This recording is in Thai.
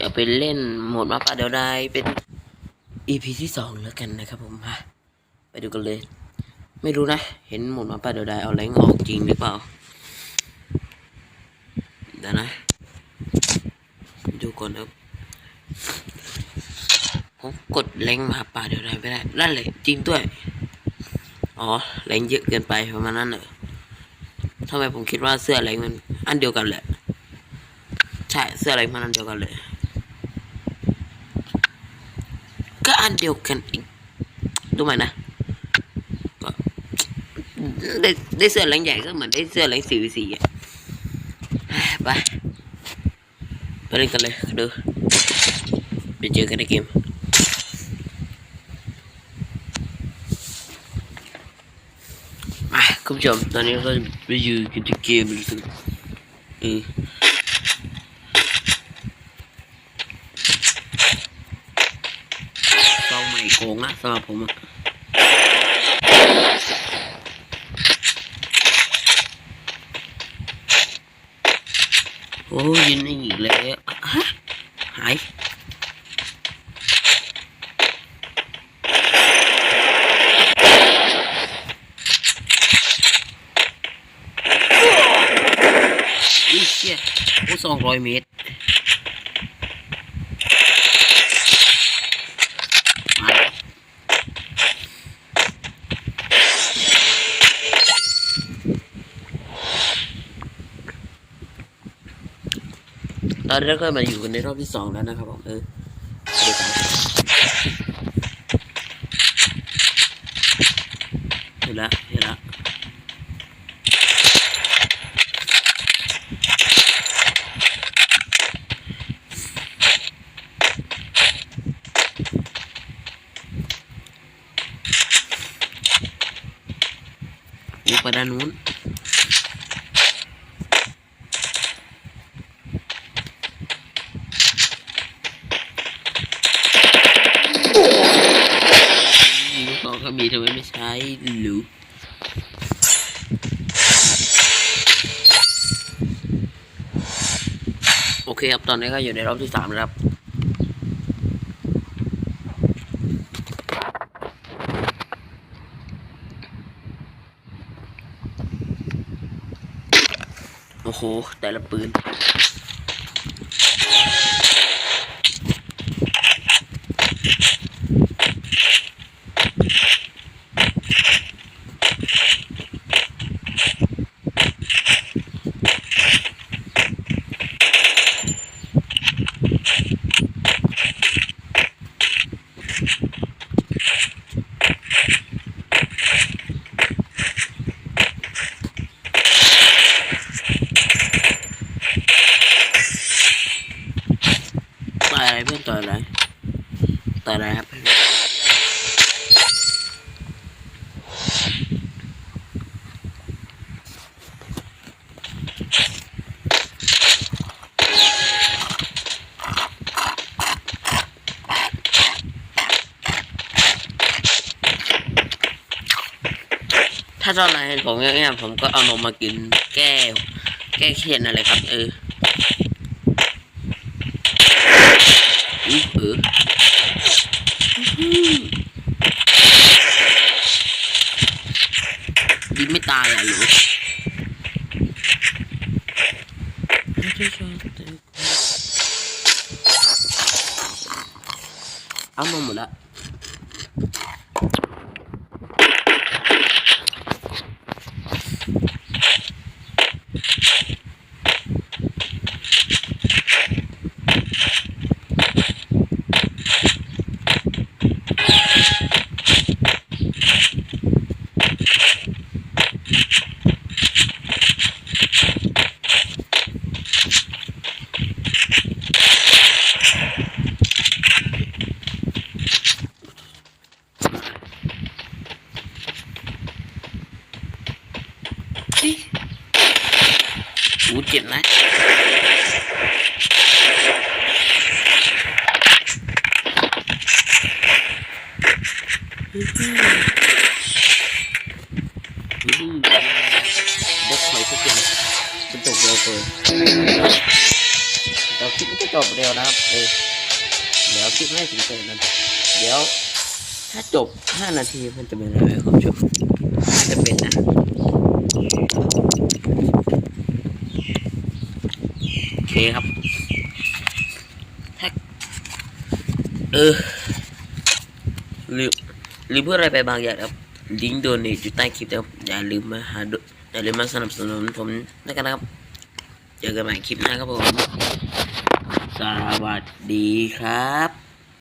เอาไปเล่นโหมดมาป่าเดียวได้เป็น EP ที่สองแล้วกันนะครับผมมาไปดูกันเลย ไม่รู้นะ เห็นโหมดมาป่าเดียวได้เอาแรงออกจริงหรือเปล่าเดี๋ยวนะ ดูก่อนครับผมกดแรงมาป่าเดี๋ยวได้ไม่ได้นั่นเลยจริงด้วย อ๋อแรงเยอะเกินไปประมาณนั้นเหรอทำไมผมคิดว่าเสื้อแรงมันอันเดียวกันแหละ ใช่เสื้อแรงมันอันเดียวกันเลย ก็อันเดียวกันอีกดูไหมนะก็ได้ได้เสื้อแรงใหญ่ก็เหมือนได้เสื้อแรงสีสีอะไปไปเล่นกันเลยดูไปเจอกันในเกมมาคุณผู้ชมตอนนี้เราไปอยู่กันที่เกมเลยสิ เออซองใหม่โกงนะสำหรับผมอะโอ้ยยินได้อีกแล้วฮะหายอีเชี่ยโอ้สองร้อยเมตรมาแล้ว ตอนนี้เราก็มาอยู่กันในรอบที่สองแล้วนะครับผมเออเห็นละเห็นละไปด้านนู้นลู ก็มีทำไมไม่ใช้หรือโอเคครับ ตอนนี้ก็อยู่ในรอบที่สามแล้วครับโอ้โห แต่ละปืน เพื่อนต่อยอะไรต่อยอะไรครับถ้าตอนไหนผมเงี้ยผมก็เอานมมากินแก้แก้เครียดนั่นแหละครับ เออ อุ๊ยเออยิงไม่ตายอะหรือเอามาหมดละ อืมเด็กถอยสักอย่างจะจบเร็วเกินเราคลิปมันจะจบเร็วนะครับเออเดี๋ยวคลิปไม่ถึงเกินนั้นเดี๋ยวถ้าจบ 5 นาทีมันจะเป็นอะไรครับชมน่าจะเป็นนะ โอ เคครับแท็กเออลืมลืมเพื่ออะไรไปบางอย่างครับลิงก์โดนอยู่ใต้คลิปนะครับอย่าลืมมาหาดอย่าลืมมาสนับสนุนผมด้วยกันนะครับเจอกันใหม่คลิปหน้าครับผม สวัสดีครับ